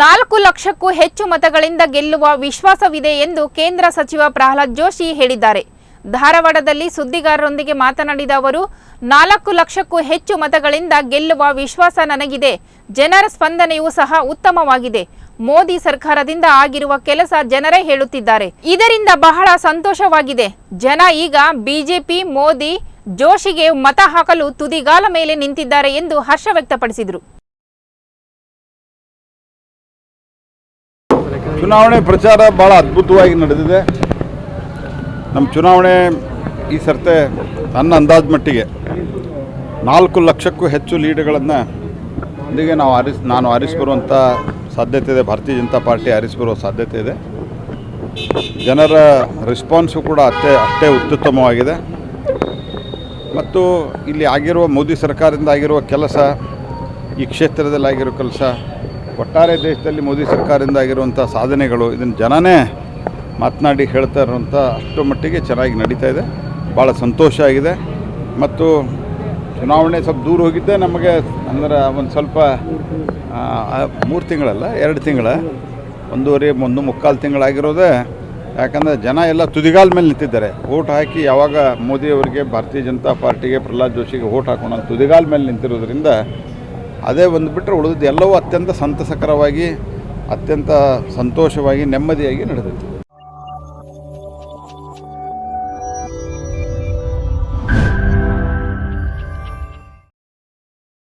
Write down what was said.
ನಾಲ್ಕು ಲಕ್ಷಕ್ಕೂ ಹೆಚ್ಚು ಮತಗಳಿಂದ ಗೆಲ್ಲುವ ವಿಶ್ವಾಸವಿದೆ ಎಂದು ಕೇಂದ್ರ ಸಚಿವ ಪ್ರಹ್ಲಾದ್ ಜೋಶಿ ಹೇಳಿದ್ದಾರೆ. ಧಾರವಾಡದಲ್ಲಿ ಸುದ್ದಿಗಾರರೊಂದಿಗೆ ಮಾತನಾಡಿದ ಅವರು, ನಾಲ್ಕು ಲಕ್ಷಕ್ಕೂ ಹೆಚ್ಚು ಮತಗಳಿಂದ ಗೆಲ್ಲುವ ವಿಶ್ವಾಸ ನನಗಿದೆ. ಜನರ ಸ್ಪಂದನೆಯೂ ಸಹ ಉತ್ತಮವಾಗಿದೆ. ಮೋದಿ ಸರ್ಕಾರದಿಂದ ಆಗಿರುವ ಕೆಲಸ ಜನರೇ ಹೇಳುತ್ತಿದ್ದಾರೆ. ಇದರಿಂದ ಬಹಳ ಸಂತೋಷವಾಗಿದೆ. ಜನ ಈಗ ಬಿಜೆಪಿ, ಮೋದಿ, ಜೋಶಿಗೆ ಮತ ಹಾಕಲು ತುದಿಗಾಲ ಮೇಲೆ ನಿಂತಿದ್ದಾರೆ ಎಂದು ಹರ್ಷ ವ್ಯಕ್ತಪಡಿಸಿದರು. ಚುನಾವಣೆ ಪ್ರಚಾರ ಭಾಳ ಅದ್ಭುತವಾಗಿ ನಡೆದಿದೆ. ನಮ್ಮ ಚುನಾವಣೆ ಈ ಸರ್ತೆ ನನ್ನ ಅಂದಾಜು ಮಟ್ಟಿಗೆ ನಾಲ್ಕು ಲಕ್ಷಕ್ಕೂ ಹೆಚ್ಚು ಲೀಡ್ಗಳನ್ನು ಅಂದಿಗೆ ನಾವು ಆರಿಸ್, ನಾನು ಆರಿಸಿ ಬರುವಂಥ ಸಾಧ್ಯತೆ ಇದೆ. ಭಾರತೀಯ ಜನತಾ ಪಾರ್ಟಿ ಆರಿಸಿ ಬರುವ ಸಾಧ್ಯತೆ ಇದೆ. ಜನರ ರೆಸ್ಪಾನ್ಸು ಕೂಡ ಅಷ್ಟೇ ಅಷ್ಟೇ ಅತ್ಯುತ್ತಮವಾಗಿದೆ ಮತ್ತು ಇಲ್ಲಿ ಆಗಿರುವ ಮೋದಿ ಸರ್ಕಾರದಿಂದ ಆಗಿರುವ ಕೆಲಸ, ಈ ಕ್ಷೇತ್ರದಲ್ಲಿ ಆಗಿರೋ ಕೆಲಸ ಒಟ್ಟಾರೆ ದೇಶದಲ್ಲಿ ಮೋದಿ ಸರ್ಕಾರದಿಂದ ಆಗಿರುವಂಥ ಸಾಧನೆಗಳು, ಇದನ್ನು ಜನನೇ ಮಾತನಾಡಿ ಹೇಳ್ತಾ ಇರುವಂಥ ಅಷ್ಟು ಮಟ್ಟಿಗೆ ಚೆನ್ನಾಗಿ ನಡೀತಾ ಇದೆ. ಭಾಳ ಸಂತೋಷ ಆಗಿದೆ. ಮತ್ತು ಚುನಾವಣೆ ಸ್ವಲ್ಪ ದೂರ ಹೋಗಿದ್ದೆ. ನಮಗೆ ಅಂದ್ರೆ ಒಂದು ಸ್ವಲ್ಪ ಮೂರು ತಿಂಗಳಲ್ಲ, ಎರಡು ತಿಂಗಳ, ಒಂದೂವರೆ, ಒಂದು ಮುಕ್ಕಾಲು ತಿಂಗಳಾಗಿರೋದೇ ಯಾಕಂದರೆ ಜನ ಎಲ್ಲ ತುದಿಗಾಲ ಮೇಲೆ ನಿಂತಿದ್ದಾರೆ. ಓಟ್ ಹಾಕಿ ಯಾವಾಗ ಮೋದಿಯವರಿಗೆ ಭಾರತೀಯ ಜನತಾ ಪಾರ್ಟಿಗೆ ಪ್ರಹ್ಲಾದ್ ಜೋಶಿಗೆ ಓಟ್ ಹಾಕೋಣ ತುದಿಗಾಲ ಮೇಲೆ ನಿಂತಿರೋದ್ರಿಂದ ಅದೇ ಬಂದುಬಿಟ್ರೆ ಉಳಿದಿದ್ದು ಎಲ್ಲವೂ ಅತ್ಯಂತ ಸಂತಸಕರವಾಗಿ ಅತ್ಯಂತ ಸಂತೋಷವಾಗಿ ನೆಮ್ಮದಿಯಾಗಿ ನಡೆದಿತ್ತು